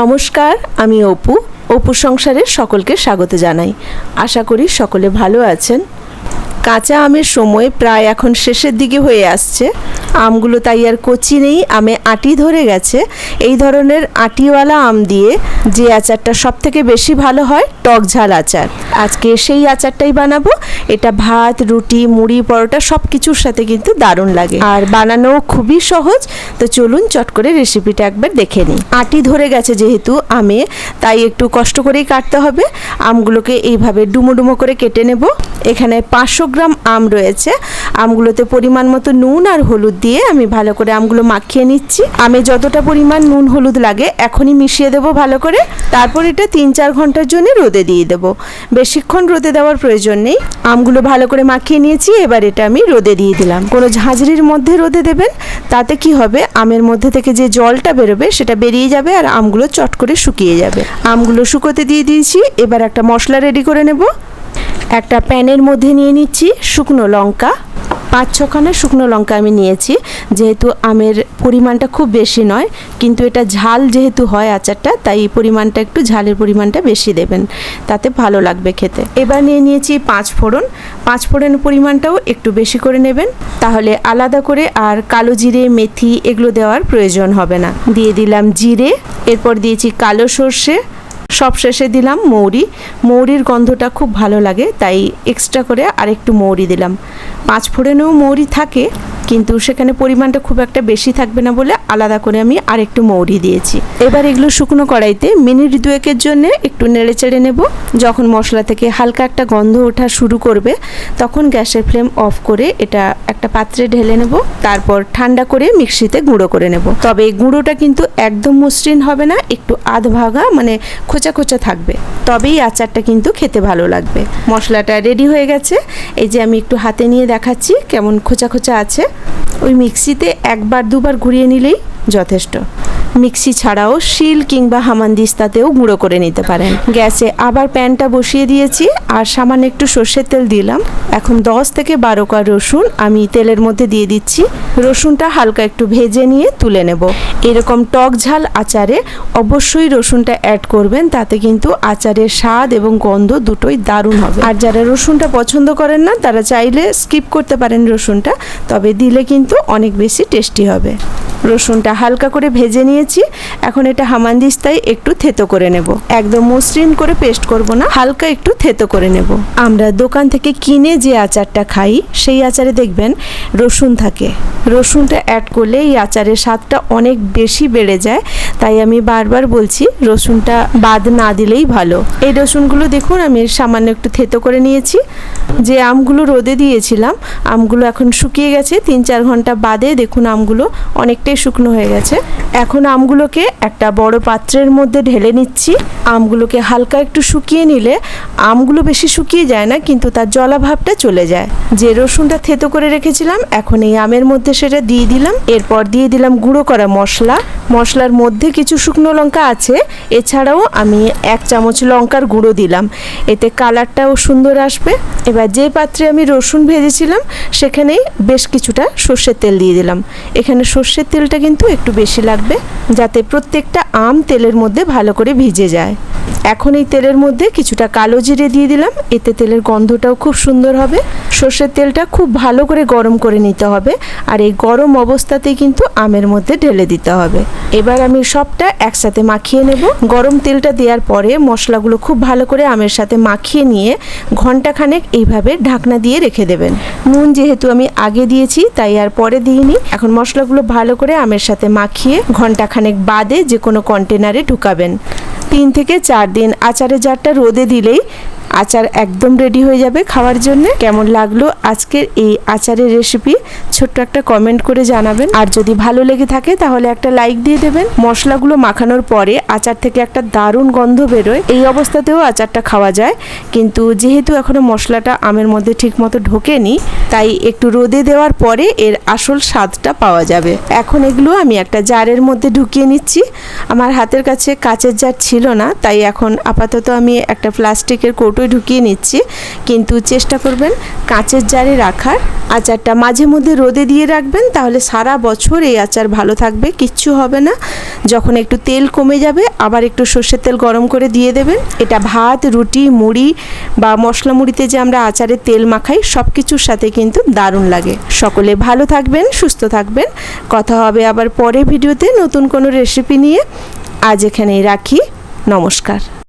নমস্কার, আমি অপু। অপু সংসারের সকলকে স্বাগত জানাই। আশা করি সকলে ভালো আছেন। কাঁচা আমের সময় প্রায় এখন শেষের দিকে হয়ে আসছে। আমগুলো তাই আর কচি নেই, আমে আটি ধরে গেছে। এই ধরনের আটিওয়ালা আম দিয়ে যে আচারটা সব থেকে বেশি ভালো হয়, টক ঝাল আচার। আজকে সেই আচারটাই বানাবো। এটা ভাত, রুটি, মুড়ি, পরোটা সব কিছুর সাথে কিন্তু দারুণ লাগে। আর বানানো খুবই সহজ। তো চলুন চট করে রেসিপিটা একবার দেখে নিই। আটি ধরে গেছে যেহেতু আমে, তাই একটু কষ্ট করেই কাটতে হবে। আমগুলোকে এইভাবে ডুমো ডুমো করে কেটে নেব। এখানে পাঁচশো গ্রাম আম রয়েছে। আমগুলোতে পরিমাণ মতো নুন আর হলুদ দিয়ে আমি ভালো করে আমগুলো মাখিয়ে নিচ্ছি। আমে যতটা পরিমাণ নুন হলুদ লাগে এখনই মিশিয়ে দেবো ভালো করে। তারপর এটা তিন চার ঘণ্টার জন্য রোদে দিয়ে দেবো। বেশিক্ষণ রোদে দেওয়ার প্রয়োজন নেই। আমগুলো ভালো করে মাখিয়ে নিয়েছি, এবার এটা আমি রোদে দিয়ে দিলাম। কোনো ঝাঁঝরির মধ্যে রোদে দেবেন, তাতে কি হবে? আমের মধ্যে থেকে যে জলটা বেরোবে, সেটা বেরিয়ে যাবে আর আমগুলো চট করে শুকিয়ে যাবে। আমগুলো শুকোতে দিয়ে দিয়েছি, এবার একটা মশলা রেডি করে নেব। একটা প্যানের মধ্যে নিয়ে নিচ্ছি শুকনো লঙ্কা। পাঁচ ছখানা শুকনো লঙ্কা আমি নিয়েছি, যেহেতু আমের পরিমাণটা খুব বেশি নয়, কিন্তু এটা ঝাল যেহেতু হয় আচারটা, তাই পরিমাণটা একটু ঝালের পরিমাণটা বেশি দেবেন, তাতে ভালো লাগবে খেতে। এবার নিয়ে নিয়েছি পাঁচ ফোড়ন, পাঁচ ফোড়নের পরিমাণটাও একটু বেশি করে নেবেন, তাহলে আলাদা করে আর কালো জিরে, মেথি এগুলো দেওয়ার প্রয়োজন হবে না। দিয়ে দিলাম জিরে, এরপর দিয়েছি কালো সর্ষে সব শেষে দিলাম মৌরি। মৌরির গন্ধটা খুব ভালো লাগে, তাই এক্সট্রা করে আরেকটু মৌরি দিলাম। পাঁচ ফোড়নেও মৌরি থাকে কিন্তু সেখানে পরিমাণটা খুব একটা বেশি থাকবে না বলে আলাদা করে আমি আরেকটু মৌরি দিয়েছি। এবার এগুলো শুকনো কড়াইতে মিনিট দুয়েকের জন্য একটু নেড়ে চেড়ে নেব। যখন মশলা থেকে হালকা একটা গন্ধ ওঠা শুরু করবে, তখন গ্যাসের ফ্লেম অফ করে এটা একটা পাত্রে ঢেলে নেব। তারপর ঠান্ডা করে মিক্সিতে গুঁড়ো করে নেব। তবে এই গুঁড়োটা কিন্তু একদম মসৃণ হবে না, একটু আধ ভাগা মানে খোঁচা খোঁচা থাকবে। তবেই আচারটা কিন্তু খেতে ভালো লাগবে। মশলাটা রেডি হয়ে গেছে। এই যে আমি একটু হাতে নিয়ে দেখাচ্ছি কেমন খোঁচা খোঁচা আছে। ওই মিক্সিতে একবার দুবার ঘুরিয়ে নিলেই যথেষ্ট। মিক্সি ছাড়াও শিল কিংবা হামানদিস্তাতেও গুঁড়ো করে নিতে পারেন। গ্যাসে আবার প্যানটা বসিয়ে দিয়েছি আর সামান্য একটু সর্ষের তেল দিলাম। এখন দশ থেকে বারো কোয়া রসুন আমি তেলের মধ্যে দিয়ে দিচ্ছি। রসুনটা হালকা একটু ভেজে নিয়ে তুলে নেব। এরকম টক ঝাল আচারে অবশ্যই রসুনটা অ্যাড করবেন, তাতে কিন্তু আচারের স্বাদ এবং গন্ধ দুটোই দারুণ হবে। আর যারা রসুনটা পছন্দ করেন না, তারা চাইলে স্কিপ করতে পারেন রসুনটা, তবে দিলে কিন্তু অনেক বেশি টেস্টি হবে। রসুনটা হালকা করে ভেজে নিয়েছি। এখন এটা হামানদিস্তায় একটু থেতো করে নেব। একদম মসৃণ করে পেস্ট করব না, হালকা একটু থেতো করে নেব। আমরা দোকান থেকে কিনে যে আচারটা খাই, সেই আচারে দেখবেন রসুন থাকে। রসুনটা অ্যাড করলে এই আচারের স্বাদটা অনেক বেশি বেড়ে যায়। তাই আমি বারবার বলছি, রসুনটা বাদ না দিলেই ভালো। এই রসুনগুলো দেখুন, আমি সামান্য একটু থেতো করে নিয়েছি। যে আমগুলো রোদে দিয়েছিলাম, আমগুলো এখন শুকিয়ে গেছে, তিন চার ঘণ্টা বাদে দেখুন আমগুলো অনেকটাই শুকনো হয়ে গেছে। এখন আমগুলোকে একটা বড় পাত্রের মধ্যে ঢেলে নিচ্ছি। আমগুলোকে হালকা একটু শুকিয়ে নিলে আমগুলো বেশি শুকিয়ে যায় না, কিন্তু তার জলাভাবটা চলে যায়। যে রসুনটা থেতো করে রেখেছিলাম, এখন এই আমের মধ্যে সেটা দিয়ে দিলাম। এরপর দিয়ে দিলাম গুঁড়ো করা মশলা। মশলার মধ্যে কিছু শুকনো লঙ্কা আছে, এছাড়াও আমি এক চামচ লঙ্কার গুঁড়ো দিলাম। এতে কালারটাও সুন্দর আসবে। এবার যে পাত্রে আমি রসুন ভেজেছিলাম, সেখানেই বেশ কিছুটা সর্ষের তেল দিয়ে দিলাম। এখানে সর্ষের তেলটা কিন্তু একটু বেশি লাগবে, যাতে প্রত্যেকটা আম তেলের মধ্যে ভালো করে ভিজে যায়। এখন এই তেলের মধ্যে কিছুটা কালো জিরে দিয়ে দিলাম, এতে তেলের গন্ধটাও খুব সুন্দর হবে। সর্ষের তেলটা খুব ভালো করে গরম করে নিতে হবে, আর এই গরম অবস্থাতেই কিন্তু আমের মধ্যে ঢেলে দিতে হবে। এবার আমি সবটা একসাথে মাখিয়ে নেব। গরম তেলটা দেওয়ার পরে মশলাগুলো খুব ভালো করে আমের সাথে মাখিয়ে নিয়ে ঘন্টাখানেক এইভাবে ঢাকনা দিয়ে রেখে দেবেন। নুন যেহেতু আমি আগে দিয়েছি, তাই আর পরে দিইনি। এখন মশলাগুলো ভালো করে আমের সাথে মাখিয়ে ঘন্টাখানেক বাদে যে কোনো কন্টেনারে ঢুকাবেন। তিন থেকে চার দিন আচারের জারটা রোদে দিলেই আচার একদম রেডি হয়ে যাবে খাওয়ার জন্য। কেমন লাগল আজকের এই আচারের রেসিপি ছোট্ট একটা কমেন্ট করে জানাবেন। আর যদি ভালো লেগে থাকে তাহলে একটা লাইক দিয়ে দেবেন। মশলাগুলো মাখানোর পরে আচার থেকে একটা দারুণ গন্ধ বেরোয়। এই অবস্থাতেও আচারটা খাওয়া যায়। কিন্তু যেহেতু এখনও মশলাটা আমের মধ্যে ঠিকমতো ঢোকেনি, তাই একটু রোদে দেওয়ার পরে এর আসল স্বাদটা পাওয়া যাবে। এখন এগুলো আমি একটা জারের মধ্যে ঢুকিয়ে নিচ্ছি। আমার হাতের কাছে কাচের জার ছিল। ছিল না, তাই এখন আপাতত আমি একটা প্লাস্টিকের কৌটোয় ঢুকিয়ে নিচ্ছি। কিন্তু চেষ্টা করবেন কাঁচের জারে রাখার। আচারটা মাঝে মধ্যে রোদে দিয়ে রাখবেন, তাহলে সারা বছর এই আচার ভালো থাকবে, কিচ্ছু হবে না। যখন একটু তেল কমে যাবে, আবার একটু সর্ষের তেল গরম করে দিয়ে দেবেন। এটা ভাত, রুটি, মুড়ি বা মশলা মুড়িতে যে আমরা আচারের তেল মাখাই সব কিছুর সাথে কিন্তু দারুণ লাগে। সকলে ভালো থাকবেন, সুস্থ থাকবেন। কথা হবে আবার পরে ভিডিওতে নতুন কোনো রেসিপি নিয়ে। আজ এখানেই রাখি। নমস্কার।